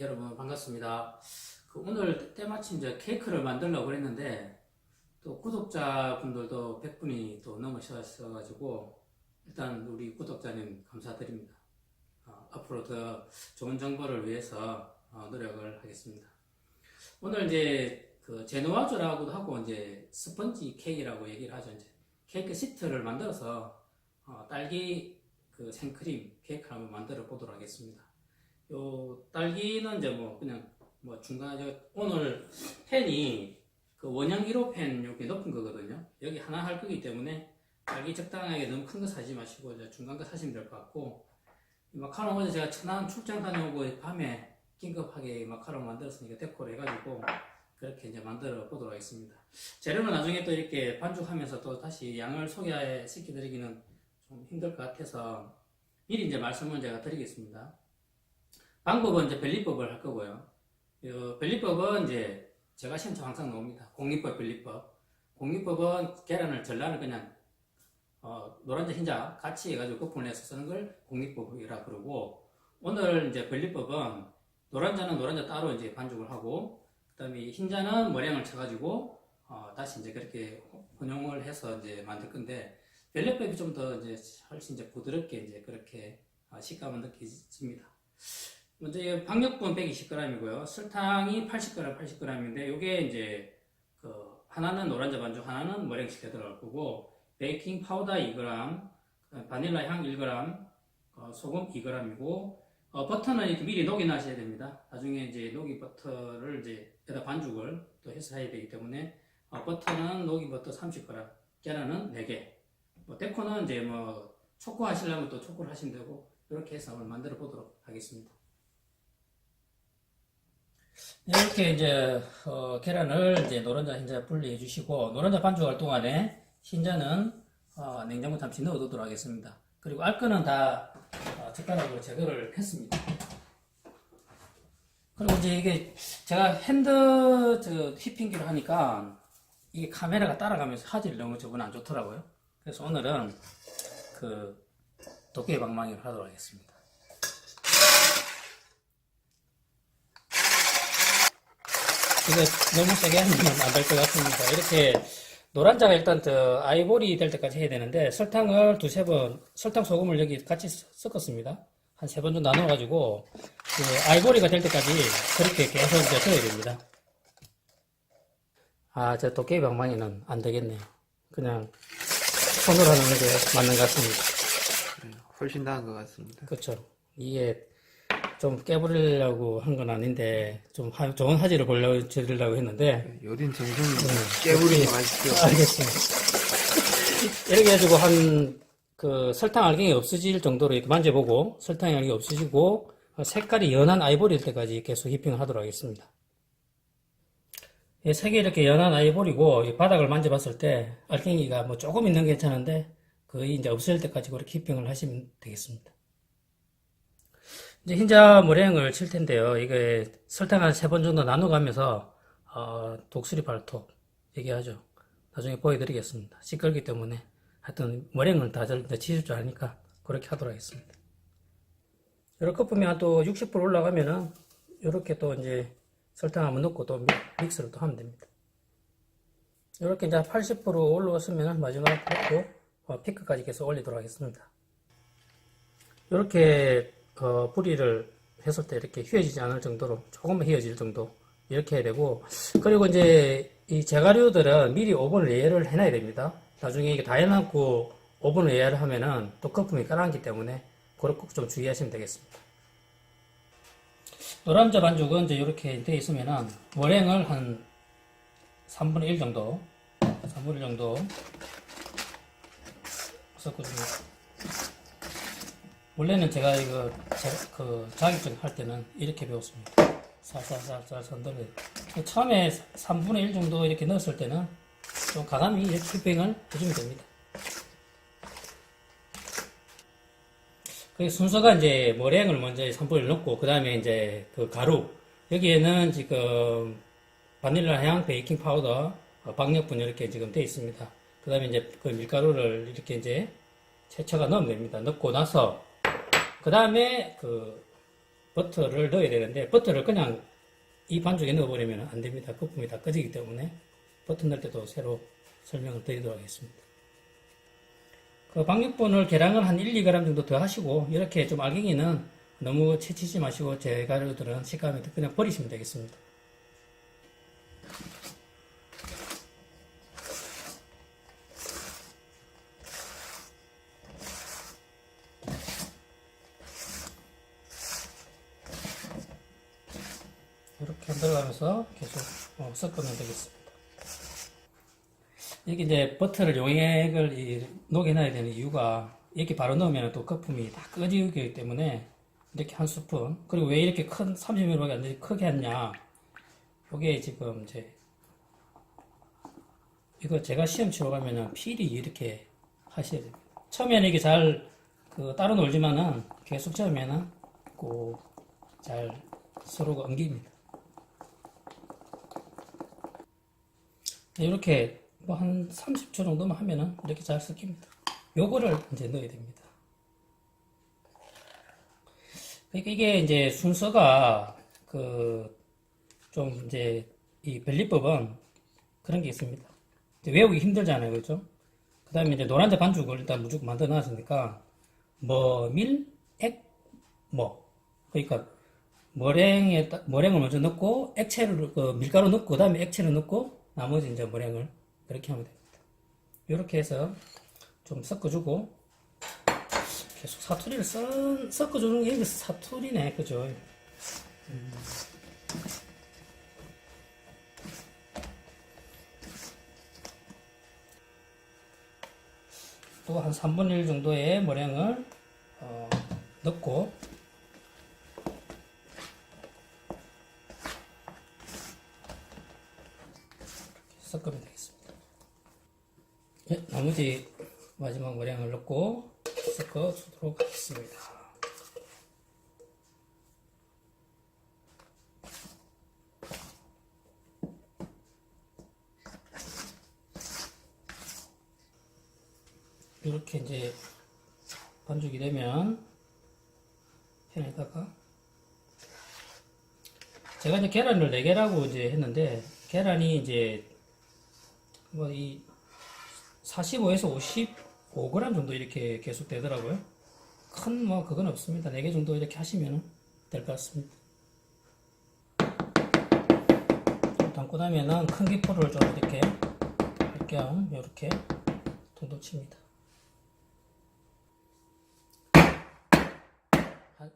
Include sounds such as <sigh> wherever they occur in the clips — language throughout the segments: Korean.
여러분 반갑습니다. 그 오늘 때마침 이제 케이크를 만들려고 그랬는데 또 구독자분들도 100분이 또 넘으셔가지고 일단 우리 구독자님 감사드립니다. 어, 앞으로 더 좋은 정보를 위해서 어, 노력을 하겠습니다. 오늘 이제 그 제노아조라고도 하고 이제 스펀지 케이크라고 얘기를 하죠. 이제 케이크 시트를 만들어서 어, 딸기 그 생크림 케이크를 한번 만들어 보도록 하겠습니다. 요 딸기는 이제 뭐 그냥 뭐 중간 저 오늘 펜이 그 원형 1호 펜 여기 높은 거거든요. 여기 하나 할 거기 때문에 딸기 적당하게 너무 큰 거 사지 마시고 이제 중간 거 사시면 될 것 같고 이 마카롱 어제 제가 천안 출장 다녀오고 밤에 긴급하게 마카롱 만들었으니까 데코를 해가지고 그렇게 이제 만들어 보도록 하겠습니다. 재료는 나중에 또 이렇게 반죽하면서 또 다시 양을 소개시켜드리기는 좀 힘들 것 같아서 미리 이제 말씀을 제가 드리겠습니다. 방법은 이제 변리법을 할 거고요. 이 변리법은 이제 제가 시험처 항상 나옵니다. 공리법, 변리법. 공리법은 계란을 전란을 그냥 어, 노란자 흰자 같이 해가지고 내서 쓰는 걸 공리법이라 그러고 오늘 이제 변리법은 노란자는 노란자 따로 이제 반죽을 하고 그다음에 흰자는 머랭을 쳐가지고 어, 다시 이제 그렇게 혼용을 해서 이제 만들 건데 변리법이 좀 더 이제 훨씬 이제 부드럽게 이제 그렇게 어, 식감을 느껴집니다. 먼저 이 박력분 120g이고요. 설탕이 80g, 80g인데 이게 이제 그 하나는 노란자 반죽, 하나는 머랭식에 들어갈 거고 베이킹 파우더 2g, 바닐라 향 1g, 어, 소금 2g이고 어, 버터는 이렇게 미리 녹이 나셔야 됩니다. 나중에 이제 녹이 버터를 이제 여기다 반죽을 또 해서 해야 되기 때문에 어, 버터는 녹이 버터 30g, 계란은 4개. 뭐 데코는 이제 뭐 초코 하시려면 또 초코를 하시면 되고 이렇게 해서 한번 만들어 보도록 하겠습니다. 이렇게 이제 어, 계란을 이제 노른자 흰자 분리해 주시고 노른자 반죽할 동안에 흰자는 어, 냉장고 잠시 넣어두도록 하겠습니다. 그리고 알거는 다 어, 젓가락으로 제거를 했습니다. 그리고 이제 이게 제가 핸드 저 휘핑기로 하니까 이게 카메라가 따라가면서 화질이 너무 저건 안 좋더라고요. 그래서 오늘은 그 도깨비 방망이로 하도록 하겠습니다. 이거 너무 세게 하면 안 될 것 같습니다. 이렇게 노란자가 일단 저 아이보리 될 때까지 해야 되는데 설탕을 두세 번 설탕 소금을 여기 같이 섞었습니다. 한 세 번 정도 나눠가지고 그 아이보리가 될 때까지 그렇게 계속 이제 둬야 됩니다. 아, 저 도깨비 방망이는 안 되겠네요. 그냥 손으로 하는 게 맞는 것 같습니다. 네, 훨씬 나은 것 같습니다. 그렇죠. 이게 좀 깨부리려고 한 건 아닌데 좀 하- 좋은 화질을 보려고 드리려고 했는데 네, 요린 정성이 깨부리지 마십시오. 알겠습니다. 이렇게 해가지고 한 그 설탕 알갱이 없어질 정도로 이렇게 만져보고 설탕 알갱이 없어지고 색깔이 연한 아이보리일 때까지 계속 휘핑을 하도록 하겠습니다. 이 색이 이렇게 연한 아이보리고 이 바닥을 만져봤을 때 알갱이가 뭐 조금 있는 게 괜찮은데 거의 이제 없어질 때까지 그렇게 휘핑을 하시면 되겠습니다. 이제 흰자 머랭을 칠 텐데요. 이게 설탕 한 세 번 정도 나눠가면서 어, 독수리 발톱 얘기하죠. 나중에 보여드리겠습니다. 시끌기 때문에 하여튼 머랭을 다 절- 치실 줄 아니까 그렇게 하도록 하겠습니다. 이렇게 보면 또 60% 올라가면은 이렇게 또 이제 설탕 한번 넣고 또 믹- 믹스를 또 하면 됩니다. 이렇게 이제 80% 올라왔으면 마지막 넣고 어, 피크까지 계속 올리도록 하겠습니다. 이렇게 어, 뿌리를 했을 때 이렇게 휘어지지 않을 정도로 조금만 휘어질 정도 이렇게 해야 되고 그리고 이제 이 제가류들은 미리 오븐을 예열을 해놔야 됩니다. 나중에 이게 다 해놨고 오븐을 예열을 하면은 또 거품이 깔아앉기 때문에 그걸 꼭 좀 주의하시면 되겠습니다. 노란자 반죽은 이제 이렇게 되어 있으면은 머랭을 한 3분의 1 정도 3분의 1 정도 섞어줍니다. 원래는 제가 이거 자, 그 자격증 할 때는 이렇게 배웠습니다. 살살살살 선들어. 처음에 3분의 1 정도 이렇게 넣었을 때는 좀 가감히 이렇게 휘핑을 해주면 됩니다. 그 순서가 이제 머랭을 먼저 3분의 1 넣고 그 다음에 이제 그 가루 여기에는 지금 바닐라 향, 베이킹 파우더, 어, 박력분 이렇게 지금 되어 있습니다. 그 다음에 이제 그 밀가루를 이렇게 이제 채쳐가 넣으면 됩니다. 넣고 나서 그 다음에 그 버터를 넣어야 되는데 버터를 그냥 이 반죽에 넣어버리면 안 됩니다. 거품이 다 꺼지기 때문에 버터 넣을 때도 새로 설명을 드리도록 하겠습니다. 그 방육분을 계량을 한 1, 2g 정도 더 하시고 이렇게 좀 알갱이는 너무 채치지 마시고 제 가루들은 식감이 그냥 버리시면 되겠습니다. 흔들어가면서 계속 어, 섞으면 되겠습니다. 이게 이제 버터를 용액을 이 녹여놔야 되는 이유가 이렇게 바로 넣으면 또 거품이 다 꺼지기 때문에 이렇게 한 스푼 그리고 왜 이렇게 큰 30ml밖에 안 되지 크게 했냐 요게 지금 이제 이거 제가 시험 치러 가면은 필히 이렇게 하셔야 됩니다. 처음에는 이게 잘 그 따로 놀지만은 계속 처음에는 꼭잘 서로가 엉깁니다. 이렇게 뭐 한 30초 정도만 하면은 이렇게 잘 섞입니다. 요거를 이제 넣어야 됩니다. 그러니까 이게 이제 순서가 그 좀 이제 이 벨리법은 그런 게 있습니다. 외우기 힘들잖아요, 그렇죠? 그 다음에 이제 노란자 반죽을 일단 무조건 만들어 놨으니까 뭐, 밀, 액, 뭐. 그러니까 머랭에 따- 머랭을 먼저 넣고 액체를 그 밀가루 넣고 그다음에 액체를 넣고 나머지 이제 머랭을 이렇게 하면 됩니다. 이렇게 해서 좀 섞어주고 계속 사투리를 써, 섞어주는 게 사투리네, 그죠? 음. 또한 3분의 1 정도의 머랭을 어, 넣고 섞으면 되겠습니다. 네, 나머지 마지막 머랭을 넣고 섞어 주도록 하겠습니다. 이렇게 이제 반죽이 되면 팬에다가 제가 이제 계란을 4개라고 이제 했는데 계란이 이제 뭐이 45에서 55g 정도 이렇게 계속 되더라고요. 큰 뭐 그건 없습니다. 4개 정도 이렇게 하시면 될 것 같습니다. 담고 나면은 큰 기포를 좀 이렇게 할겸 이렇게 동동 칩니다. 한-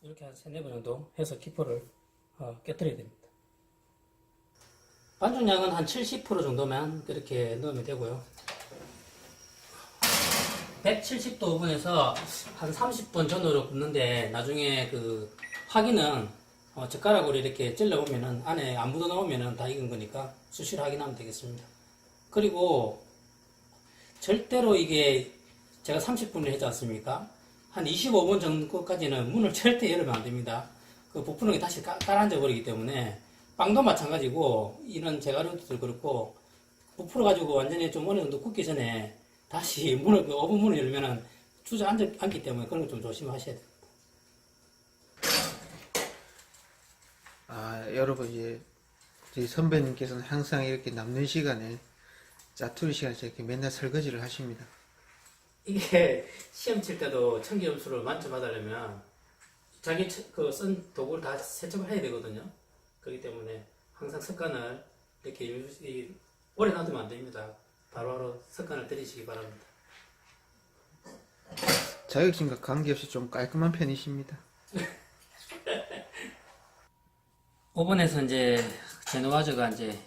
이렇게 한 3, 4번 정도 해서 기포를 어, 깨뜨려야 됩니다. 반죽량은 한 70% 정도만 그렇게 넣으면 되고요. 170도 오븐에서 한 30분 전후로 굽는데 나중에 그 확인은 어, 젓가락으로 이렇게 찔러보면은 안에 안 묻어 나오면은 다 익은 거니까 수시로 확인하면 되겠습니다. 그리고 절대로 이게 제가 30분을 했지 않습니까? 한 25분 정도까지는 문을 <laughs> 절대 열으면 안 됩니다. 그 부푸는 게 다시 가, 가라앉아 버리기 때문에 빵도 마찬가지고 이런 제가루도 그렇고 부풀어 가지고 완전히 좀 어느 정도 굽기 전에 다시 <laughs> 문을 그 오븐 문을 열면은 주저앉기 때문에 그런 거 좀 조심하셔야 돼요. 아, 여러분, 이제, 저희 선배님께서는 항상 이렇게 남는 시간에, 짜투리 시간에 이렇게 맨날 설거지를 하십니다. 이게 시험 칠 때도 청기 점수를 만점 받으려면 자기 그 쓴 도구를 다 세척을 해야 되거든요. 그렇기 때문에 항상 습관을 이렇게 유지, 오래 놔두면 안 됩니다. 바로바로 습관을 들이시기 바랍니다. 자격증과 관계없이 좀 깔끔한 편이십니다. <laughs> 오븐에서 이제 제노와즈가 이제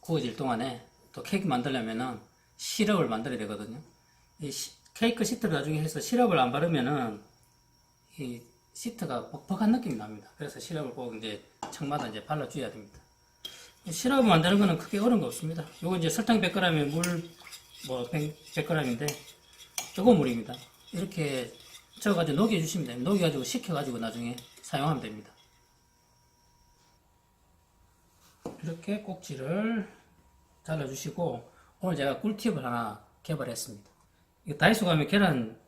구워질 동안에 또 케이크 만들려면은 시럽을 만들어야 되거든요. 이 시- 케이크 시트를 나중에 해서 시럽을 안 바르면은 이 시트가 뻑뻑한 느낌이 납니다. 그래서 시럽을 꼭 이제 층마다 이제 발라줘야 됩니다. 이 시럽을 만드는 거는 크게 어려운 거 없습니다. 요거 이제 설탕 100g에 물 뭐 100g인데 요거 물입니다. 이렇게 저어가지고 녹여주시면 됩니다. 녹여가지고 식혀가지고 나중에 사용하면 됩니다. 이렇게 꼭지를 잘라주시고 오늘 제가 꿀팁을 하나 개발했습니다. 이거 다이소 가면 계란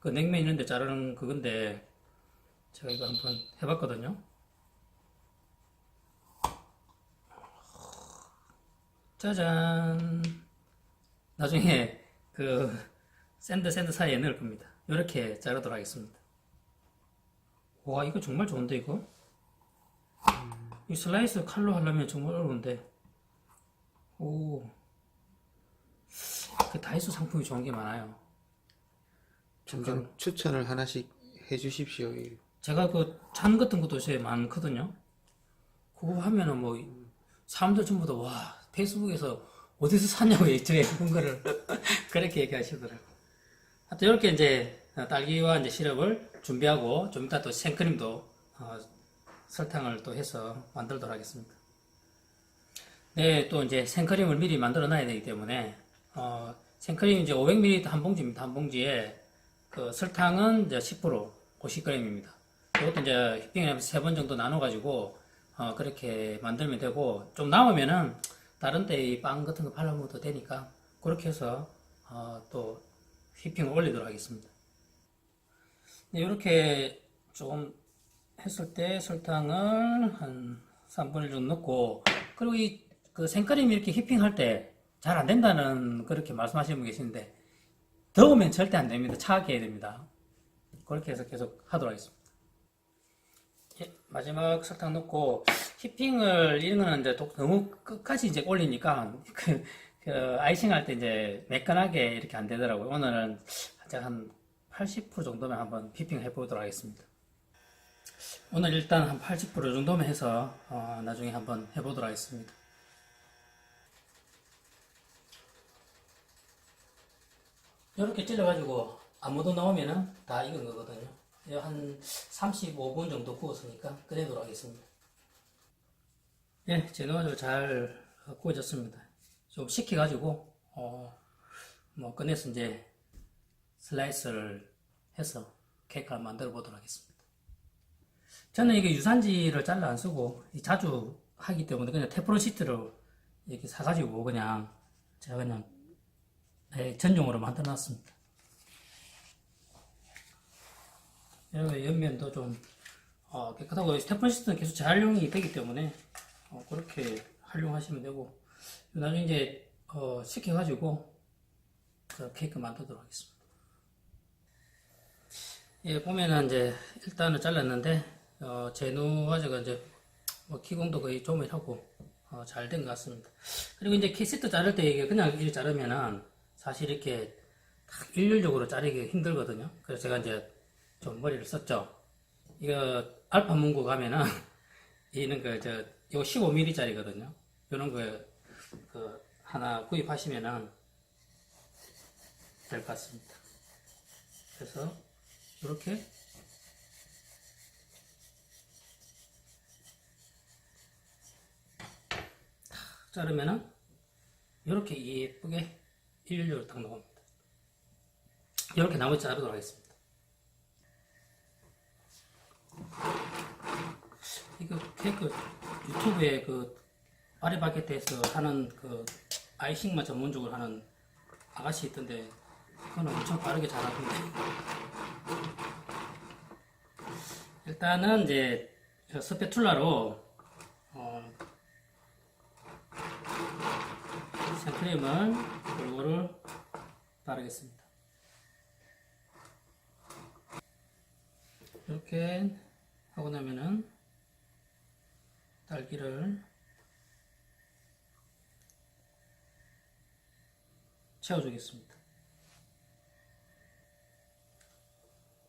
그 냉면 있는데 자르는 그건데 제가 이거 한번 해봤거든요. 짜잔. 나중에 그 샌드 샌드 사이에 넣을 겁니다. 이렇게 자르도록 하겠습니다. 와 이거 정말 좋은데 이거? 이 슬라이스 칼로 하려면 정말 어려운데. 오. 그 다이소 상품이 좋은 게 많아요. 점점 추천을 하나씩 해주십시오. 제가 그잔 같은 것도 요새 많거든요. 그거 하면은 뭐 사람들 전부 다 와 페이스북에서 어디서 샀냐고 저에 그런 거를 <laughs> 그렇게 얘기하시더라고. 하여튼 이렇게 이제 딸기와 이제 시럽을 준비하고 좀 이따 또 생크림도 어, 설탕을 또 해서 만들도록 하겠습니다. 네, 또 이제 생크림을 미리 만들어 놔야 되기 때문에 어, 생크림 이제 500ml 한 봉지입니다. 한 봉지에 그 설탕은 이제 10% 50g입니다. 이것도 이제 휘핑을 세번 정도 나눠 가지고 어, 그렇게 만들면 되고 좀 남으면은 다른 데 이 빵 같은 거 발라 먹어도 되니까 그렇게 해서 어, 또 휘핑을 올리도록 하겠습니다. 이렇게 조금 했을 때 설탕을 한 3분의 1 정도 넣고 그리고 이 그 생크림 이렇게 휘핑할 때 잘 안 된다는 그렇게 말씀하시는 분 계시는데 더우면 절대 안 됩니다. 차갑게 해야 됩니다. 그렇게 해서 계속 하도록 하겠습니다. 예, 마지막 설탕 넣고 휘핑을 또 너무 끝까지 이제 올리니까 <laughs> 그, 그 아이싱 할 때 이제 매끈하게 이렇게 안 되더라고요. 오늘은 제가 한 80% 정도면 한번 휘핑 해보도록 하겠습니다. 오늘 일단 한 80% 정도면 해서 어, 나중에 한번 해보도록 하겠습니다. 이렇게 찔러가지고 아무도 나오면은 다 익은 거거든요. 이거 한 35분 정도 구웠으니까 꺼내도록 하겠습니다. 예, 제노가지고 잘 구워졌습니다. 좀 식혀가지고, 어, 뭐, 꺼내서 이제 슬라이스를 해서 케이크를 만들어 보도록 하겠습니다. 저는 이게 유산지를 잘라 안 쓰고, 자주 하기 때문에 그냥 테프론 시트를 이렇게 사가지고 그냥 제가 그냥 예, 전용으로 만들어 놨습니다. 이러면 옆면도 좀 어, 깨끗하고 스테픈 시스템은 계속 재활용이 되기 때문에 어, 그렇게 활용하시면 되고 나중에 이제 어, 식혀가지고 그 케이크 만들도록 하겠습니다. 예, 보면은 이제 일단은 잘랐는데 어, 제누 과자가 이제 뭐 기공도 거의 조밀하고 어, 잘된 것 같습니다. 그리고 이제 캐시트 자를 때 이게 그냥 이렇게 자르면은 사실 이렇게 딱 일률적으로 자르기 힘들거든요. 그래서 제가 이제 좀 머리를 썼죠. 이거 알파 문구 가면은 <laughs> 이는 그저 이거 15mm 짜리거든요. 이런 거 그 하나 구입하시면은 될 것 같습니다. 그래서 이렇게 탁 자르면은 이렇게 예쁘게 일률적으로 딱 나옵니다. 이렇게 나머지 자르도록 하겠습니다. 이거 케이크 유튜브에 그 파리바게트에서 하는 그 아이싱만 전문적으로 하는 아가씨 있던데 그거는 엄청 빠르게 잘하던데 <laughs> 일단은 이제 저 스패툴라로 어, 생크림을 골고루 바르겠습니다. 이렇게 하고 나면은 딸기를 채워주겠습니다.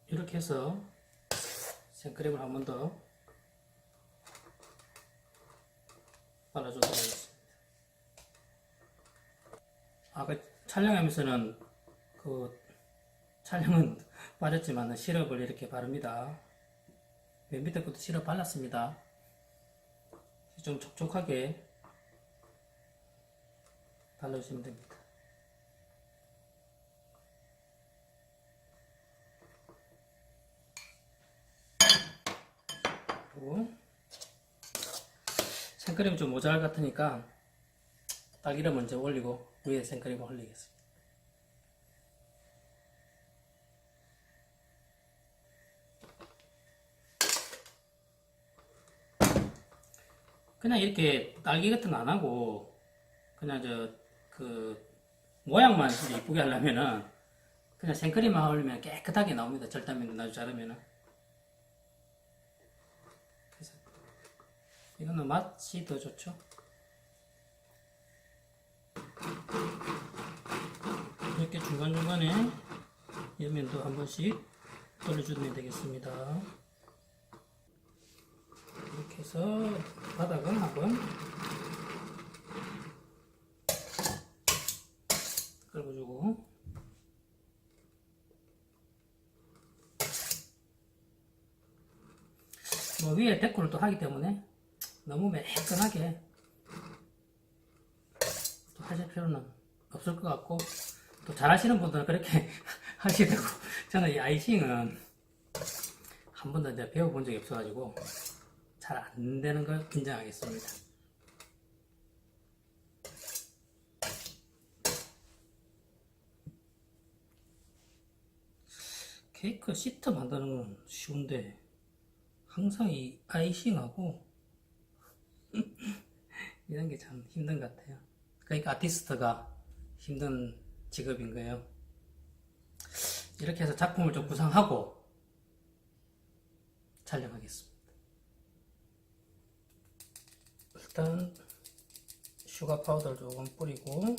이렇게 해서 생크림을 한 번 더 발라주도록 하겠습니다. 아까 촬영하면서는 그 촬영은 <laughs> 빠졌지만 시럽을 이렇게 바릅니다. 맨 밑에 것도 시럽 발랐습니다. 좀 촉촉하게 발라주시면 됩니다. 생크림이 좀 모자랄 것 같으니까 딸기를 먼저 올리고 위에 생크림을 올리겠습니다. 그냥 이렇게 딸기 같은 거 안 하고 그냥 저 그 모양만 이쁘게 하려면은 그냥 생크림만 하려면 깨끗하게 나옵니다. 절단면 아주 자르면은. 그래서 이거는 맛이 더 좋죠. 이렇게 중간중간에 옆면도 한 번씩 돌려주면 되겠습니다. 이렇게 해서 바닥은 한번 긁어주고. 뭐 위에 데코를 또 하기 때문에 너무 매끈하게 또 하실 필요는 없을 것 같고 또 잘하시는 분들은 그렇게 <laughs> 하시고 저는 이 아이싱은 한 번도 이제 배워본 적이 없어가지고 잘 안 되는 걸 인정하겠습니다. 케이크 시트 만드는 건 쉬운데 항상 이 아이싱하고 <laughs> 이런 게 참 힘든 것 같아요. 그러니까 아티스트가 힘든 직업인 거예요. 이렇게 해서 작품을 좀 구상하고 촬영하겠습니다. 일단 슈가 파우더를 조금 뿌리고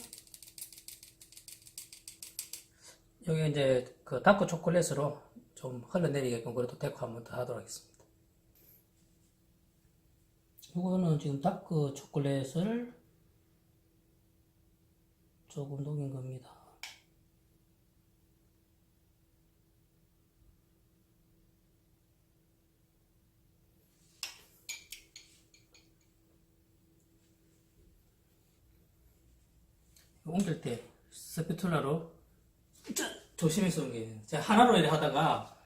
여기 이제 그 다크 초콜릿으로 좀 흘러내리게끔 그래도 데코 한번 더 하도록 하겠습니다. 이거는 지금 다크 초콜릿을 조금 녹인 겁니다. 옮길 때 스피툴라로 조심해서 옮겨요. 제가 하나로 이렇게 하다가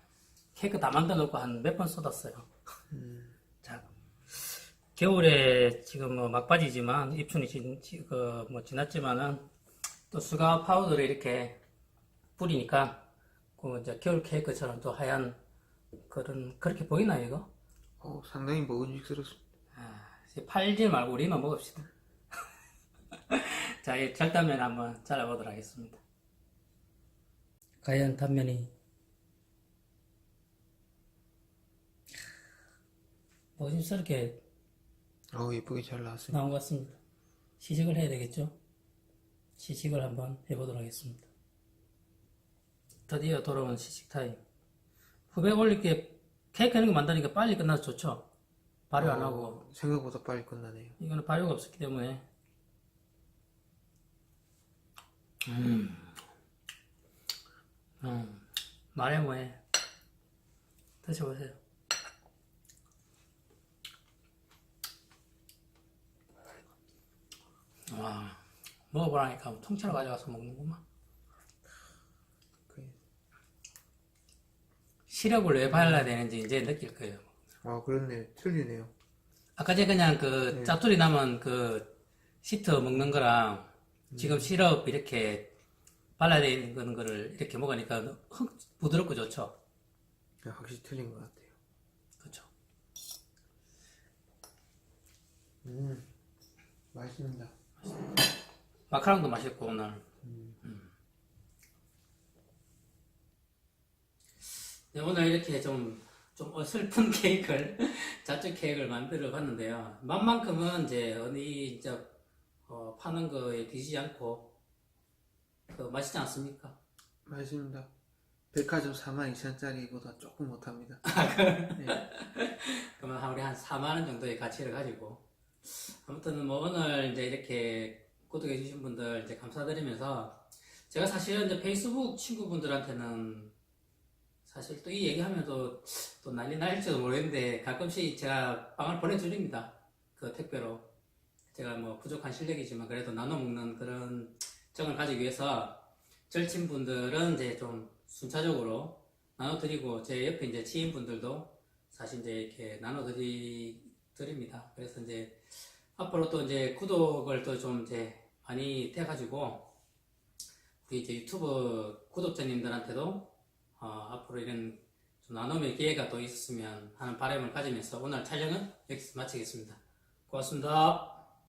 케이크 다 만들어 놓고 한 몇 번 쏟았어요. 자, 겨울에 지금 뭐 막바지지만 입춘이 지, 지- 그, 뭐 지났지만은 또 수가 파우더를 이렇게 뿌리니까 그 이제 겨울 케이크처럼 또 하얀 그런 그렇게 보이나요 이거? 어, 상당히 먹음직스럽습니다. 아, 팔지 말고 우리만 먹읍시다. 자, 이 절단면 한번 잘라보도록 하겠습니다. 과연 단면이 멋있스럽게 어, 예쁘게 잘 나왔습니다. 나온 것 같습니다. 시식을 해야 되겠죠? 시식을 한번 해보도록 하겠습니다. 드디어 돌아온 시식 타임. 후배 올릴게 케이크 하는 거 만드니까 빨리 끝나서 좋죠? 발효 안 하고 어, 생각보다 빨리 끝나네요. 이거는 발효가 없었기 때문에 음, 음 말해 뭐해. 드셔보세요. 와 먹어보라니까 통째로 가져가서 먹는구만. 그- 시럽을 왜 발라야 되는지 이제 느낄 거예요. 아, 그렇네요. 틀리네요. 아까 제가 그냥 그 짜투리 남은 그 시트 먹는 거랑 지금 시럽 이렇게 발라야 되는 거를 이렇게 먹으니까 흙 부드럽고 좋죠. 야, 확실히 틀린 것 같아요. 그렇죠. 음, 맛있습니다. 마카롱도 맛있고 오늘. 음. 네, 오늘 이렇게 좀, 좀 어설픈 <laughs> 케이크를, 자축 케이크를 만들어 봤는데요. 맛만큼은 이제 어디 이제 어, 파는 거에 뒤지지 않고 그 맛있지 않습니까? 맛있습니다. 백화점 4만 2천짜리보다 조금 못합니다. 네. <laughs> 그러면 한 우리 한 4만 원 정도의 가치를 가지고 아무튼 뭐 오늘 이제 이렇게 구독해 주신 분들 이제 감사드리면서 제가 사실은 이제 페이스북 친구분들한테는 사실 또 이 얘기하면 또, 또 난리 날지도 모르겠는데 가끔씩 제가 빵을 보내드립니다. 그 택배로. 제가 뭐 부족한 실력이지만 그래도 나눠 먹는 그런 정을 가지기 위해서 절친 분들은 이제 좀 순차적으로 나눠드리고 제 옆에 이제 지인 분들도 사실 이제 이렇게 나눠드리 드립니다. 그래서 이제 앞으로 또 이제 구독을 또 좀 이제 많이 돼가지고 우리 이제 유튜브 구독자님들한테도 어, 앞으로 이런 좀 나눔의 기회가 또 있었으면 하는 바람을 가지면서 오늘 촬영은 여기서 마치겠습니다. 고맙습니다.